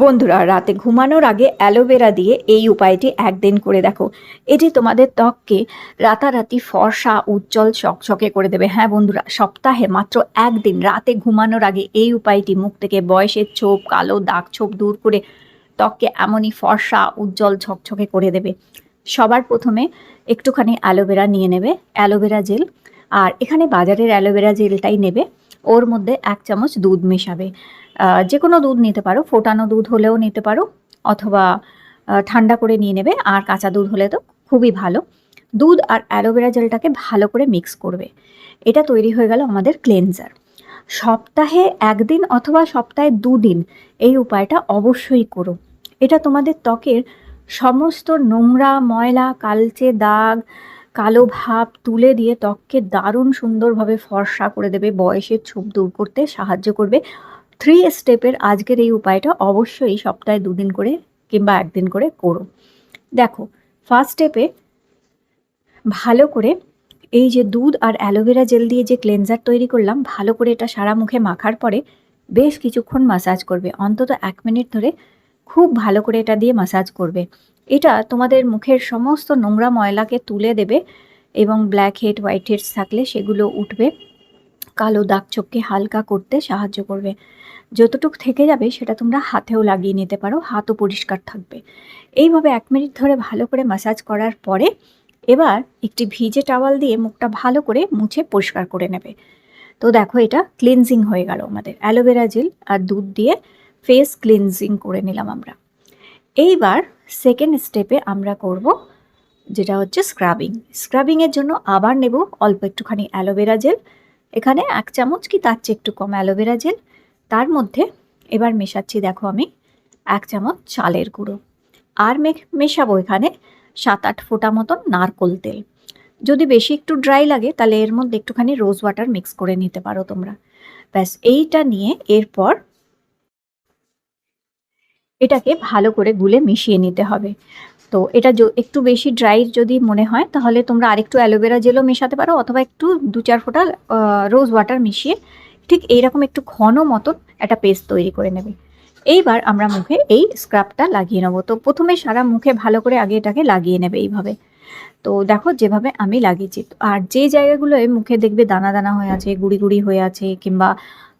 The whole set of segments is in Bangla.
বন্ধুরা, রাতে ঘুমানোর আগে অ্যালোভেরা দিয়ে এই উপায়টি একদিন করে দেখো। এটি তোমাদের ত্বককে রাতারাতি ফর্সা, উজ্জ্বল চকচকে করে দেবে। হ্যাঁ বন্ধুরা, সপ্তাহে মাত্র একদিন রাতে ঘুমানোর আগে এই উপায়টি মুখ থেকে বয়সের ছোপ, কালো দাগ ছোপ দূর করে ত্বককে এমনই ফর্সা, উজ্জ্বল ঝকঝকে করে দেবে। সবার প্রথমে একটুখানি অ্যালোভেরা নিয়ে নেবে, অ্যালোভেরা জেল। আর এখানে বাজারের অ্যালোভেরা জেলটাই নেবে। ওর মধ্যে এক চামচ দুধ মেশাবে। যে কোনো দুধ নিতে পারো, ফোটানো দুধ হলেও নিতে পারো, অথবা ঠান্ডা করে নিয়ে নেবে, আর কাঁচা দুধ হলে তো খুবই ভালো। দুধ আর অ্যালোভেরা জেলটাকে ভালো করে মিক্স করবে। এটা তৈরি হয়ে গেল আমাদের ক্লেনজার। সপ্তাহে একদিন অথবা সপ্তাহে দুদিন এই উপায়টা অবশ্যই করো। এটা তোমাদের ত্বকের সমস্ত নোংরা, ময়লা, কালচে দাগ কালো ভাব তুলে দিয়ে ত্বককে দারুণ সুন্দরভাবে ফর্সা করে দেবে। বয়সের ছোপ দূর করতে সাহায্য করবে। থ্রি স্টেপের আজকের এই উপায়টা অবশ্যই সপ্তাহে দুদিন করে কিংবা একদিন করে করো। দেখো ফার্স্ট স্টেপে ভালো করে এই যে দুধ আর অ্যালোভেরা জেল দিয়ে যে ক্লেনজার তৈরি করলাম, ভালো করে এটা সারা মুখে মাখার পরে বেশ কিছুক্ষণ মাসাজ করবে। অন্তত এক মিনিট ধরে খুব ভালো করে এটা দিয়ে মাসাজ করবে। এটা তোমাদের মুখের সমস্ত নোংরা ময়লাকে তুলে দেবে এবং ব্ল্যাক হেড হোয়াইট হেডস থাকলে সেগুলো উঠবে। কালো দাগ ছোপকে হালকা করতে সাহায্য করবে। যতটুক থেকে যাবে সেটা তোমরা হাতেও লাগিয়ে নিতে পারো, হাতও পরিষ্কার থাকবে। এইভাবে এক মিনিট ধরে ভালো করে মাসাজ করার পরে এবার একটি ভিজে টাওয়াল দিয়ে মুখটা ভালো করে মুছে পরিষ্কার করে নেবে। তো দেখো এটা ক্লিনজিং হয়ে গেল আমাদের। অ্যালোভেরা জেল আর দুধ দিয়ে ফেস ক্লিনজিং করে নিলাম আমরা। এইবার সেকেন্ড স্টেপে আমরা করব, যেটা হচ্ছে স্ক্রাবিং স্ক্রাবিংয়ের জন্য আবার নেব অল্প একটুখানি অ্যালোভেরা জেল। এখানে এক চামচ কি তার চেয়ে একটু কম অ্যালোভেরা জেল। তার মধ্যে এবার মেশাচ্ছি, দেখো আমি, এক চামচ চালের গুঁড়ো। আর মেশাবো এখানে সাত আট ফোঁটা মতন নারকোল তেল। যদি বেশি একটু ড্রাই লাগে, তাহলে এর মধ্যে একটুখানি রোজ ওয়াটার মিক্স করে নিতে পারো তোমরা। ব্যাস, এইটা নিয়ে এরপর এটাকে ভালো করে গুলে মিশিয়ে নিতে হবে। তো এটা একটু বেশি ড্রাই যদি মনে হয়, তাহলে তোমরা আরেকটু অ্যালোভেরা জেলও মেশাতে পারো, অথবা একটু দু চার ফোঁটা রোজ ওয়াটার মিশিয়ে ঠিক এইরকম একটু ঘন মতন একটা পেস্ট তৈরি করে নেবে। এইবার আমরা মুখে এই স্ক্রাবটা লাগিয়ে নেব। তো প্রথমে সারা মুখে ভালো করে আগে এটাকে লাগিয়ে নেবে এইভাবে। তো দেখো যেভাবে আমি লাগিয়েছি। আর যে জায়গাগুলোয় মুখে দেখবে দানা দানা হয়ে আছে, গুড়ি গুড়ি হয়ে আছে, কিংবা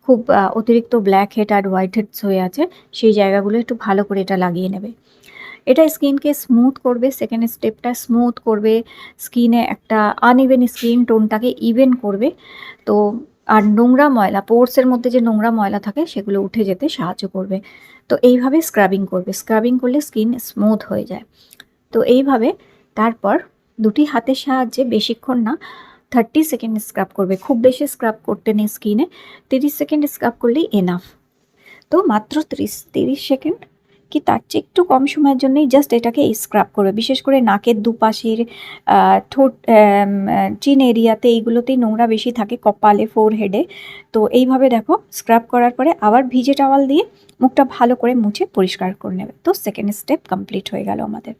খুব অতিরিক্ত ব্ল্যাক হেড আর হোয়াইট হেডস হয়ে আছে, সেই জায়গাগুলো একটু ভালো করে এটা লাগিয়ে নেবে। এটা স্কিনকে স্মুথ করবে সেকেন্ড স্টেপটা স্মুথ করবে, স্কিনে একটা আনইভেন স্কিন টোনটাকে ইভেন করবে। তো, আর নোংরা ময়লা পোর্সের মধ্যে যে নোংরা ময়লা থাকে, সেগুলো উঠে যেতে সাহায্য করবে। তো এইভাবে স্ক্রাবিং করবে স্ক্রাবিং করলে স্কিন স্মুথ হয়ে যায়। তো এইভাবে, তারপর দুটি হাতের সাহায্যে বেশিক্ষণ না থার্টি সেকেন্ড স্ক্রাব করবে। খুব বেশি স্ক্রাব করতে নেই স্কিনে তিরিশ সেকেন্ড স্ক্রাব করলেই এনাফ তো মাত্র তিরিশ তিরিশ সেকেন্ড কি তার চেয়ে একটু কম সময়ের জন্যই জাস্ট এটাকে স্ক্রাব করবে। বিশেষ করে নাকের দুপাশের ঠোঁট চিন এরিয়াতে এইগুলোতেই নোংরা বেশি থাকে কপালে ফোর হেডে তো এইভাবে দেখো স্ক্রাব করার পরে আবার ভিজে টাওয়াল দিয়ে মুখটা ভালো করে মুছে পরিষ্কার করে নেবে। তো সেকেন্ড স্টেপ কমপ্লিট হয়ে গেল আমাদের।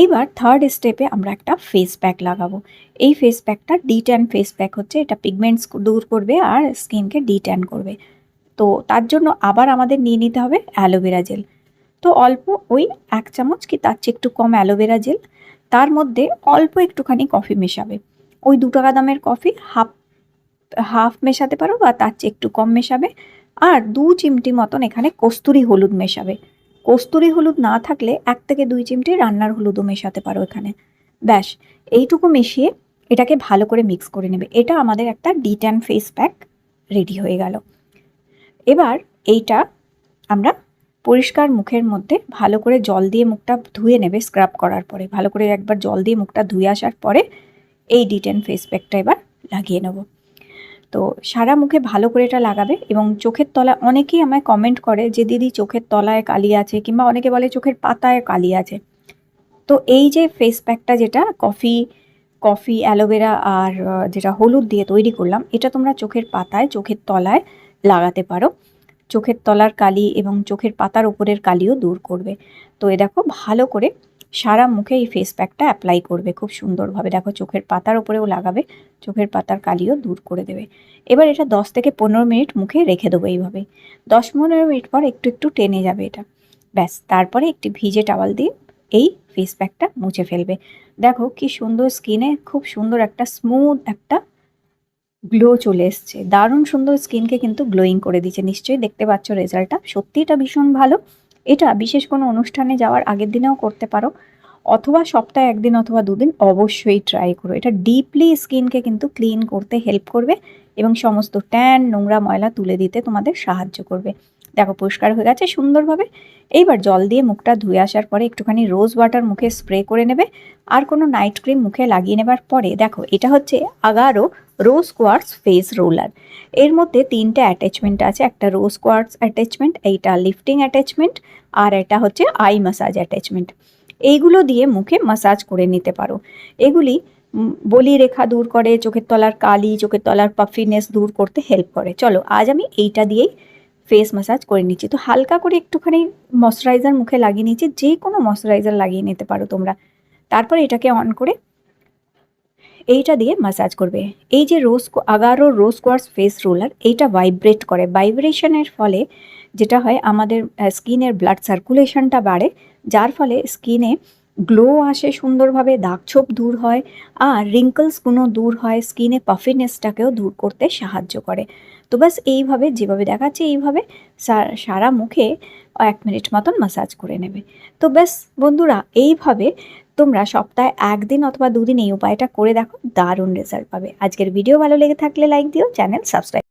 এইবার থার্ড স্টেপে আমরা একটা ফেস প্যাক লাগাবো। এই ফেস প্যাকটা ডি ট্যান ফেস প্যাক হচ্ছে। এটা পিগমেন্টস দূর করবে আর স্কিনকে ডি ট্যান করবে। তো তার জন্য আবার আমাদের নিয়ে নিতে হবে অ্যালোভেরা জেল তো অল্প ওই এক চামচ কি তার চেয়ে একটু কম অ্যালোভেরা জেল। তার মধ্যে অল্প একটুখানি কফি মেশাবে। ওই দু টাকা দামের কফি হাফ হাফ মেশাতে পারো বা তার চেয়ে একটু কম মেশাবে। আর দু চিমটি মতন এখানে কস্তুরি হলুদ মেশাবে। কস্তুরি হলুদ না থাকলে এক থেকে দুই চিমটি রান্নার হলুদও মেশাতে পারো এখানে। ব্যাস, এইটুকু মিশিয়ে এটাকে ভালো করে মিক্স করে নেবে। এটা আমাদের একটা de tan face pack ready হয়ে গেল। এবার এইটা আমরা পরিষ্কার মুখের মধ্যে ভালো করে জল দিয়ে মুখটা ধুয়ে নেবে স্ক্রাব করার পরে। ভালো করে একবার জল দিয়ে মুখটা ধুয়ে আসার পরে এই ডিটেন ফেস প্যাকটা এবার লাগিয়ে নেব। তো সারা মুখে ভালো করে এটা লাগাবে এবং চোখের তলায় অনেকেই আমায় কমেন্ট করে যে, দিদি, চোখের তলায় কালি আছে কিংবা অনেকে বলে, চোখের পাতায় কালি আছে তো এই যে ফেস প্যাকটা যেটা কফি কফি অ্যালোভেরা আর যেটা হলুদ দিয়ে তৈরি করলাম, এটা তোমরা চোখের পাতায়, চোখের তলায় লাগাতে পারো। চোখের তলার কালি এবং চোখের পাতার উপরের কালিও দূর করবে। তো এ দেখো, ভালো করে সারা মুখে এই ফেস প্যাকটা অ্যাপ্লাই করবে। খুব সুন্দরভাবে দেখো, চোখের পাতার ওপরেও লাগাবে, চোখের পাতার কালিও দূর করে দেবে। এবার এটা দশ থেকে পনেরো মিনিট মুখে রেখে দেবো এইভাবে। দশ পনেরো মিনিট পর একটু একটু টেনে যাবে এটা। ব্যাস, তারপরে একটি ভিজে টাওয়াল দিয়ে এই ফেস প্যাকটা মুছে ফেলবে। দেখো কি সুন্দর স্কিনে খুব সুন্দর একটা স্মুথ একটা গ্লো চলে এসছে। দারুণ সুন্দর স্কিনকে কিন্তু গ্লোয়িং করে দিচ্ছে নিশ্চয়ই দেখতে পাচ্ছ রেজাল্টটা সত্যি এটা ভীষণ ভালো। এটা বিশেষ কোনো অনুষ্ঠানে যাওয়ার আগের দিনেও করতে পারো। অথবা সপ্তাহে একদিন অথবা দুদিন অবশ্যই ট্রাই করো। এটা ডিপলি স্কিনকে কিন্তু ক্লিন করতে হেল্প করবে এবং সমস্ত ট্যান নোংরা ময়লা তুলে দিতে তোমাদের সাহায্য করবে। দেখো, পরিষ্কার হয়ে গেছে সুন্দরভাবে। এইবার জল দিয়ে মুখটা ধুয়ে আসার পরে একটুখানি রোজ ওয়াটার মুখে স্প্রে করে নেবে। আর কোনো নাইট ক্রিম মুখে লাগিয়ে নেবার পরে, দেখো, এটা হচ্ছে আগারো রোজ কোয়ার্টস ফেস রোলার এর মধ্যে তিনটে অ্যাটাচমেন্ট আছে, একটা রোজ কোয়ার্টস অ্যাটাচমেন্ট এইটা লিফটিং অ্যাটাচমেন্ট আর এটা হচ্ছে আই মাসাজ অ্যাটাচমেন্ট এইগুলো দিয়ে মুখে মাসাজ করে নিতে পারো। এগুলি বলি রেখা দূর করে, চোখের তলার কালি, চোখের তলার পাফিনেস দূর করতে হেল্প করে। চলো, আজ আমি এইটা দিয়েই ফেস ম্যাসাজ করে নিচ্ছি। তো হালকা করে একটুখানি ময়শ্চারাইজার মুখে লাগিয়ে নিচ্ছি যে কোনো ময়শ্চারাইজার লাগিয়ে নিতে পারো তোমরা। তারপর এটাকে অন করে এইটা দিয়ে ম্যাসাজ করবে। এই যে রোজ আগারো রোজ কোয়ার্স ফেস রোলার এইটা ভাইব্রেট করে। ভাইব্রেশনের ফলে যেটা হয়, আমাদের স্কিনের ব্লাড সার্কুলেশনটা বাড়ে। যার ফলে স্কিনে গ্লো আসে সুন্দরভাবে দাগছোপ দূর হয় আর রিঙ্কলসগুলো দূর হয় স্কিনে পাফিনেসটাকেও দূর করতে সাহায্য করে। তো ব্যাস এইভাবে, যেভাবে দেখাচ্ছে এইভাবে সারা মুখে এক মিনিট মতন মাসাজ করে নেবে। তো ব্যাস বন্ধুরা, এইভাবে তোমরা সপ্তাহে একদিন অথবা দুদিন এই উপায়টা করে দেখো, দারুণ রেজাল্ট পাবে। আজকের ভিডিও ভালো লেগে থাকলে লাইক দিও চ্যানেল সাবস্ক্রাইব